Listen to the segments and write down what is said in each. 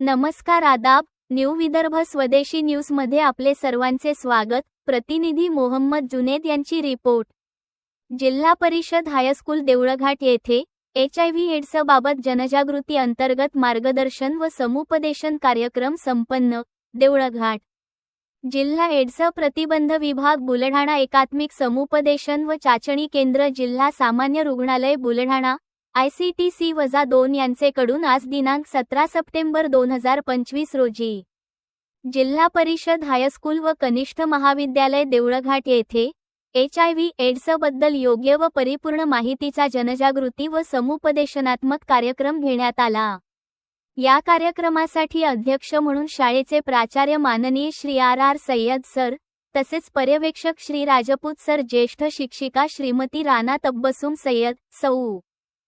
नमस्कार आदाब न्यू विदर्भ स्वदेशी न्यूजमध्ये आपले सर्वांचे स्वागत. प्रतिनिधी मोहम्मद जुनेद यांची रिपोर्ट. जिल्हा परिषद हायस्कूल देवळघाट येथे एच आय व्ही एड्सबाबत जनजागृती अंतर्गत मार्गदर्शन व समुपदेशन कार्यक्रम संपन्न. देवळघाट. जिल्हा एड्स प्रतिबंध विभाग बुलढाणा एकात्मिक समुपदेशन व चाचणी केंद्र जिल्हा सामान्य रुग्णालय Buldhana. I C T C वजा दोन यांचेकडून आज दिनांक सतरा सप्टेंबर दोन हजार पंचवीस रोजी. जिल्हा परिषद हायस्कूल व कनिष्ठ महाविद्यालय देवळघाट येथे एच आय व्ही एड्सबद्दल योग्य व परिपूर्ण माहितीचा जनजागृती व समुपदेशनात्मक कार्यक्रम घेण्यात आला. या कार्यक्रमासाठी अध्यक्ष म्हणून शाळेचे प्राचार्य माननीय Shri R R Sayyed sir तसेच पर्यवेक्षक श्री राजपूत सर ज्येष्ठ शिक्षिका श्रीमती राणा तब्बसूम सय्यद सौ.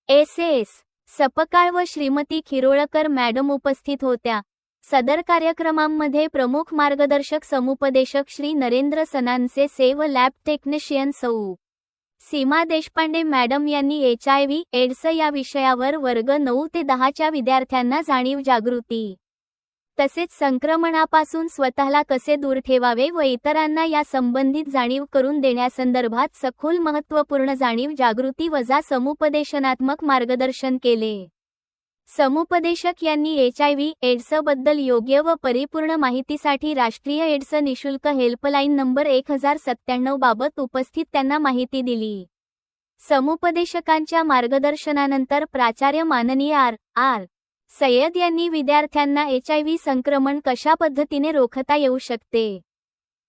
एस. एस. सपकाळ व श्रीमती खिरोळकर मॅडम उपस्थित होत्या. सदर कार्यक्रमांमध्ये प्रमुख मार्गदर्शक समुपदेशक श्री नरेंद्र सनांचे से व लॅब टेक्निशियन सौ. सीमा देशपांडे मॅडम यांनी एच आय व्ही एड्स या विषयावर वर्ग नऊ ते दहाच्या विद्यार्थ्यांना जाणीव जागृती. तसेच संक्रमणापासून स्वतःला कसे दूर ठेवावे व इतरांना या संबंधित जाणीव करून देण्यासंदर्भात सखोल महत्त्वपूर्ण जाणीव जागृती वजा समुपदेशनात्मक मार्गदर्शन केले. समुपदेशक यांनी एच आय व्ही एड्सबद्दल योग्य व परिपूर्ण माहितीसाठी राष्ट्रीय एड्स निशुल्क हेल्पलाईन नंबर एक हजार सत्त्याण्णव बाबत उपस्थित त्यांना माहिती दिली. समुपदेशकांच्या मार्गदर्शनानंतर प्राचार्य माननीय आर. आर. सय्यद यांनी विद्यार्थ्यांना एच आय व्ही संक्रमण कशा पद्धतीने रोखता येऊ शकते?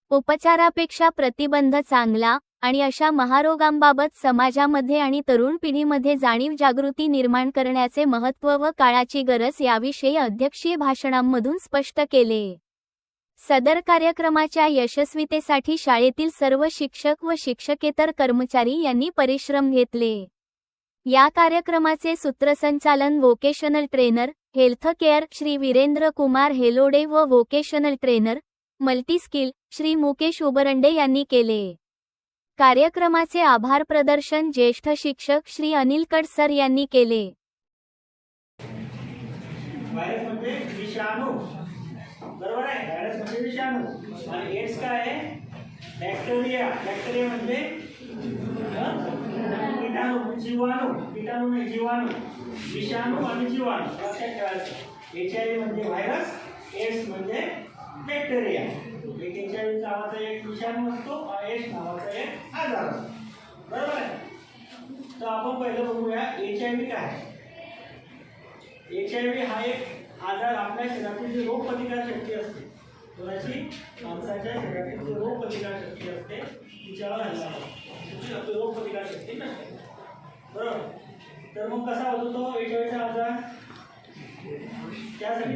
उपचारापेक्षा प्रतिबंध चांगला आणि अशा महारोगांबाबत समाजामध्ये आणि तरुण पिढीमध्ये जाणीव जागृती निर्माण करण्याचे महत्त्व व काळाची गरज याविषयी अध्यक्षीय भाषणांमधून स्पष्ट केले. सदर कार्यक्रमाच्या यशस्वीतेसाठी शाळेतील सर्व शिक्षक व शिक्षकेतर कर्मचारी यांनी परिश्रम घेतले. या कार्यक्रमाचे सूत्रसंचालन vocational trainer health care Shri Virendra Kumar Helode व vocational trainer multiskill Shri Mukesh Ubarande यांनी केले. कार्यक्रमाचे आभार प्रदर्शन ज्येष्ठ शिक्षक श्री अनिल कडसर यांनी केले. व्हायरस म्हणजे विषाणू. बरोबर आहे? व्हायरस म्हणजे विषाणू. आणि एड्स काय आहे? बॅक्टेरिया बॅक्टेरिया म्हणजे? जीवाणू. कीटाणू म्हणजे जीवाणू. विषाणू आणि जीवाणू. लक्षात ठेवायचं. एच आय व्ही म्हणजे व्हायरस एड्स म्हणजे बॅक्टेरिया एक एच आय व्ही नावाचा एक विषाणू असतो एच नावाचा एक आजार असतो. बरोबर आहे? तर आपण पहिलं बघूया एच आय व्ही काय? एच आय व्ही हा एक आजार आपल्या शरीरातील जी रोगप्रतिकार शक्ती असते. कोणाची? माणसाच्या शरीरातील जी रोगप्रतिकार शक्ती असते. तिच्यावर हल्ला होतो. तिची आपली रोगप्रतिकार शक्ती नसते. बरोबर? तर मग कसा होतो तो एच आय व्हीचा आजार? त्यासाठी